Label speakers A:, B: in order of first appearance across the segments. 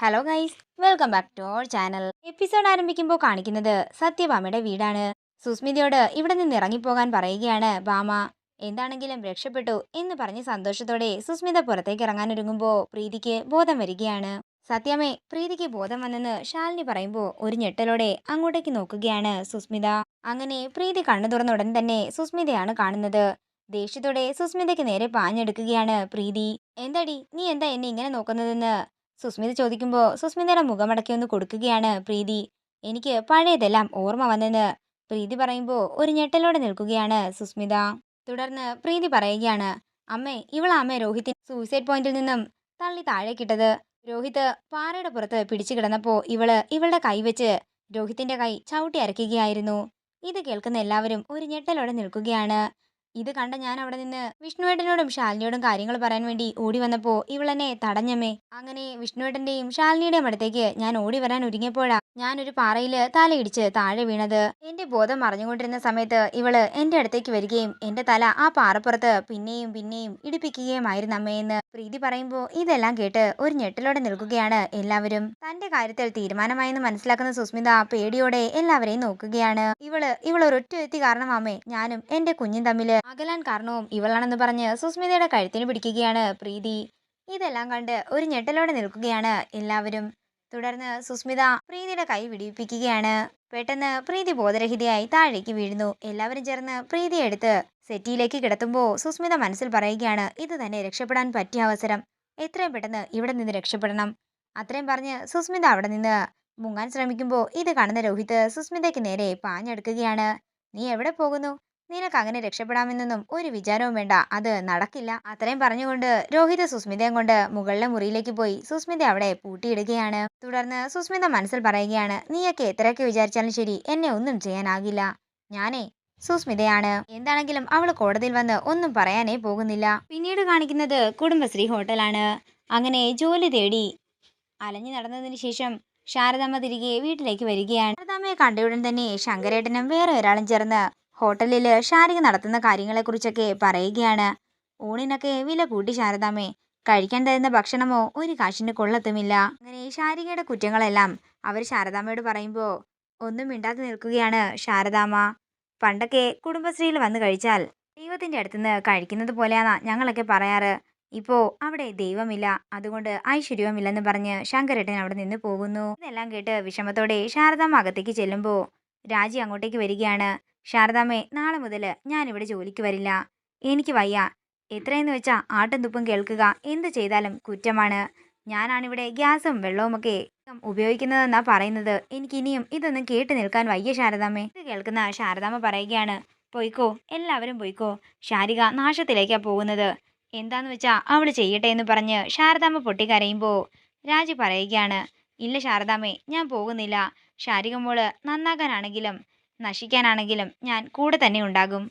A: Hello guys welcome back to our channel episode ആരംഭിക്കുമ്പോൾ കാണിക്കുന്നത് സത്യഭാമയുടെ വീടാണ്. സുസ്മിതയോട് ഇവിടെ നിന്ന് ഇറങ്ങിപ്പോകാൻ പറയുകയാണ് ഭാമ. എന്താണെങ്കിലും രക്ഷപ്പെട്ടു എന്ന് പറഞ്ഞ് സന്തോഷത്തോടെ സുസ്മിത പുറത്തേക്ക് ഇറങ്ങാൻ ഒരുങ്ങുമ്പോൾ പ്രീതിക്ക് ബോധം വരികയാണ്. സത്യമേ പ്രീതിക്ക് ബോധം വന്നെന്ന് ശാലിനി പറയുമ്പോൾ ഒരു ഞെട്ടലോടെ അങ്ങോട്ടേക്ക് നോക്കുകയാണ് സുസ്മിത. അങ്ങനെ പ്രീതി കണ്ണു തുറന്ന ഉടൻ തന്നെ സുസ്മിതയാണ് കാണുന്നത്. ദേഷ്യത്തോടെ സുസ്മിതയ്ക്ക് നേരെ പാഞ്ഞെടുക്കുകയാണ് പ്രീതി. എന്തടി? നീ എന്താ എന്നെ ഇങ്ങനെ നോക്കുന്നതെന്ന്? സുസ്മിത ചോദിക്കുമ്പോൾ സുസ്മിതയുടെ മുഖമടക്കി ഒന്ന് കൊടുക്കുകയാണ് പ്രീതി. എനിക്ക് പഴയതെല്ലാം ഓർമ്മ വന്നെന്ന്. പ്രീതി പറയുമ്പോൾ ഒരു ഞെട്ടലോടെ നിൽക്കുകയാണ് സുസ്മിത. തുടർന്ന് പ്രീതി പറയുകയാണ് അമ്മേ ഇവളെ അമ്മ രോഹിത്തിൻ സൂയിസൈഡ് പോയിന്റിൽ നിന്നും തള്ളി താഴേക്കിട്ടത്. രോഹിത് പാറയുടെ പുറത്ത് പിടിച്ചു കിടന്നപ്പോൾ ഇവൾ ഇവളുടെ കൈ വെച്ച് രോഹിത്തിന്റെ കൈ ചവിട്ടി അരയ്ക്കുകയായിരുന്നു. ഇത് കേൾക്കുന്ന എല്ലാവരും ഒരു ഞെട്ടലോടെ നിൽക്കുകയാണ്. ഇത് കണ്ട ഞാൻ അവിടെ നിന്ന് വിഷ്ണുവേട്ടനോടും ശാലിനിയോടും കാര്യങ്ങൾ പറയാൻ വേണ്ടി ഓടി വന്നപ്പോ ഇവളെന്നെ തടഞ്ഞമ്മേ. അങ്ങനെ വിഷ്ണുവേട്ടന്റെയും ശാലിനിയുടെയും അടുത്തേക്ക് ഞാൻ ഓടി വരാൻ ഒരുങ്ങിയപ്പോഴാ ഞാനൊരു പാറയിൽ തലയിടിച്ച് താഴെ വീണത്. എന്റെ ബോധം മറിഞ്ഞുകൊണ്ടിരുന്ന സമയത്ത് ഇവൾ എന്റെ അടുത്തേക്ക് വരികയും എന്റെ തല ആ പാറപ്പുറത്ത് പിന്നെയും പിന്നെയും ഇടിപ്പിക്കുകയുമായിരുന്നു അമ്മയെന്ന് പ്രീതി പറയുമ്പോൾ ഇതെല്ലാം കേട്ട് ഒരു ഞെട്ടലോടെ നിൽക്കുകയാണ് എല്ലാവരും. തന്റെ കാര്യത്തിൽ തീരുമാനമായെന്ന് മനസ്സിലാക്കുന്ന സുസ്മിത പേടിയോടെ എല്ലാവരെയും നോക്കുകയാണ്. ഇവൾ ഇവളൊരൊറ്റ വ്യക്തി കാരണമാമേ ഞാനും എന്റെ കുഞ്ഞും തമ്മിൽ അകലാൻ കാരണവും ഇവളാണെന്ന് പറഞ്ഞ് സുസ്മിതയുടെ കഴുത്തിന് പിടിക്കുകയാണ് പ്രീതി. ഇതെല്ലാം കണ്ട് ഒരു ഞെട്ടലോടെ നിൽക്കുകയാണ് എല്ലാവരും. തുടർന്ന് സുസ്മിത പ്രീതിയുടെ കൈ വിടിപ്പിക്കുകയാണ് പെട്ടെന്ന് പ്രീതി ബോധരഹിതയായി താഴേക്ക് വീഴുന്നു. എല്ലാവരും ചേർന്ന് പ്രീതിയെ എടുത്ത് സെറ്റിയിലേക്ക് കിടത്തുമ്പോൾ സുസ്മിത മനസ്സിൽ പറയുകയാണ് ഇത് തന്നെ രക്ഷപ്പെടാൻ പറ്റിയ അവസരം. എത്രയും പെട്ടെന്ന് ഇവിടെ നിന്ന് രക്ഷപ്പെടണം. അത്രയും പറഞ്ഞ് സുസ്മിത അവിടെ നിന്ന് മുങ്ങാൻ ശ്രമിക്കുമ്പോൾ ഇത് കാണുന്ന രോഹിത് സുസ്മിതയ്ക്ക് നേരെ പാഞ്ഞെടുക്കുകയാണ്. നീ എവിടെ പോകുന്നു? നിനക്ക് അങ്ങനെ രക്ഷപ്പെടാമെന്നൊന്നും ഒരു വിചാരവും വേണ്ട. അത് നടക്കില്ല. അത്രയും പറഞ്ഞുകൊണ്ട് രോഹിത് സുസ്മിതയും കൊണ്ട് മുകളിലെ മുറിയിലേക്ക് പോയി. സുസ്മിത അവിടെ പൂട്ടിയിടുകയാണ്. തുടർന്ന് സുസ്മിത മനസ്സിൽ പറയുകയാണ് നീയൊക്കെ എത്രയൊക്കെ വിചാരിച്ചാലും ശരി എന്നെ ഒന്നും ചെയ്യാനാകില്ല. ഞാനേ സുസ്മിതയാണ്. എന്താണെങ്കിലും അവൾ കോടതിയിൽ വന്ന് ഒന്നും പറയാനേ പോകുന്നില്ല. പിന്നീട് കാണിക്കുന്നത് കുടുംബശ്രീ ഹോട്ടലാണ്. അങ്ങനെ ജോലി തേടി അലഞ്ഞു നടന്നതിന് ശേഷം ശാരദാമ്മ തിരികെ വീട്ടിലേക്ക് വരികയാണ്. ശാരദാമ്മയെ കണ്ടയുടൻ തന്നെ ശങ്കരേട്ടനും വേറെ ഒരാളും ചേർന്ന് ഹോട്ടലിൽ ഷാരിക നടത്തുന്ന കാര്യങ്ങളെക്കുറിച്ചൊക്കെ പറയുകയാണ്. ഊണിനൊക്കെ വില കൂട്ടി ശാരദാമ്മേ കഴിക്കാൻ തരുന്ന ഭക്ഷണമോ ഒരു കാശിന് കൊള്ളത്തുമില്ല. അങ്ങനെ ശാരികയുടെ കുറ്റങ്ങളെല്ലാം അവർ ശാരദാമയോട് പറയുമ്പോൾ ഒന്നും മിണ്ടാതെ നിൽക്കുകയാണ് ശാരദാമ പണ്ടൊക്കെ കുടുംബശ്രീയിൽ വന്ന് കഴിച്ചാൽ ദൈവത്തിന്റെ അടുത്തുനിന്ന് കഴിക്കുന്നത് പോലെയാണ് ഞങ്ങളൊക്കെ പറയാറ്. ഇപ്പോൾ അവിടെ ദൈവമില്ല അതുകൊണ്ട് ഐശ്വര്യവുമില്ലെന്ന് പറഞ്ഞ് ശങ്കരേട്ടൻ അവിടെ നിന്ന് പോകുന്നു. ഇതെല്ലാം കേട്ട് വിഷമത്തോടെ ശാരദാമ്മ അകത്തേക്ക് ചെല്ലുമ്പോൾ രാജി അങ്ങോട്ടേക്ക് വരികയാണ്. ശാരദാമ്മേ നാളെ മുതൽ ഞാനിവിടെ ജോലിക്ക് വരില്ല. എനിക്ക് വയ്യ. എത്രയെന്ന് വെച്ചാൽ ആട്ടും തുപ്പും കേൾക്കുക. എന്ത് ചെയ്താലും കുറ്റമാണ്. ഞാനാണിവിടെ ഗ്യാസും വെള്ളവുമൊക്കെ ഉപയോഗിക്കുന്നതെന്നാ പറയുന്നത്. എനിക്ക് ഇനിയും ഇതൊന്നും കേട്ട് നിൽക്കാൻ വയ്യ ശാരദാമ്മേ. ഇത് കേൾക്കുന്ന ശാരദാമ്മ പറയുകയാണ്. പൊയ്ക്കോ എല്ലാവരും പൊയ്ക്കോ. ശാരിക നാശത്തിലേക്കാ പോകുന്നത്. എന്താന്ന് വെച്ചാ അവൾ ചെയ്യട്ടെ എന്ന് പറഞ്ഞ് ശാരദാമ്മ പൊട്ടിക്കരയുമ്പോൾ രാജി പറയുകയാണ്. ഇല്ല ശാരദാമ്മേ ഞാൻ പോകുന്നില്ല. ശാരിക മോൾ നന്നാകാനാണെങ്കിലും നശിക്കാനാണെങ്കിലും ഞാൻ കൂടെ തന്നെ ഉണ്ടാകും.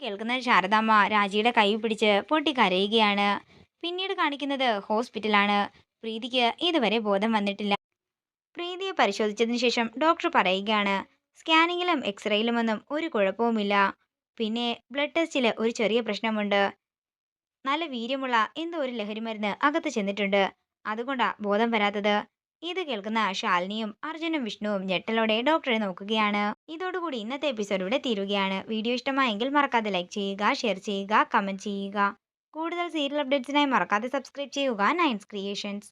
A: കേൾക്കുന്ന ശാരദാമ്മ രാജിയുടെ കൈ പിടിച്ച് പൊട്ടി കരയുകയാണ് പിന്നീട് കാണിക്കുന്നത് ഹോസ്പിറ്റലാണ്. പ്രീതിക്ക് ഇതുവരെ ബോധം വന്നിട്ടില്ല. പ്രീതിയെ പരിശോധിച്ചതിന് ശേഷം ഡോക്ടർ പറയുകയാണ് സ്കാനിങ്ങിലും എക്സ്റേയിലുമൊന്നും ഒരു കുഴപ്പവുമില്ല. പിന്നെ ബ്ലഡ് ടെസ്റ്റിൽ ഒരു ചെറിയ പ്രശ്നമുണ്ട്. നല്ല വീര്യമുള്ള എന്തോ ഒരു ലഹരിമരുന്ന് അകത്ത് ചെന്നിട്ടുണ്ട്. അതുകൊണ്ടാണ് ബോധം വരാത്തത്. ഇത് കേൾക്കുന്ന ശാലിനിയും അർജുനും വിഷ്ണുവും ഞെട്ടലോടെ ഡോക്ടറെ നോക്കുകയാണ്. ഇതോടുകൂടി ഇന്നത്തെ എപ്പിസോഡ് ഇവിടെ തീരുകയാണ്. വീഡിയോ ഇഷ്ടമായെങ്കിൽ മറക്കാതെ ലൈക്ക് ചെയ്യുക ഷെയർ ചെയ്യുക കമന്റ് ചെയ്യുക. കൂടുതൽ സീരിയൽ അപ്ഡേറ്റ്സിനായി മറക്കാതെ സബ്സ്ക്രൈബ് ചെയ്യുക നയൻസ് ക്രിയേഷൻസ്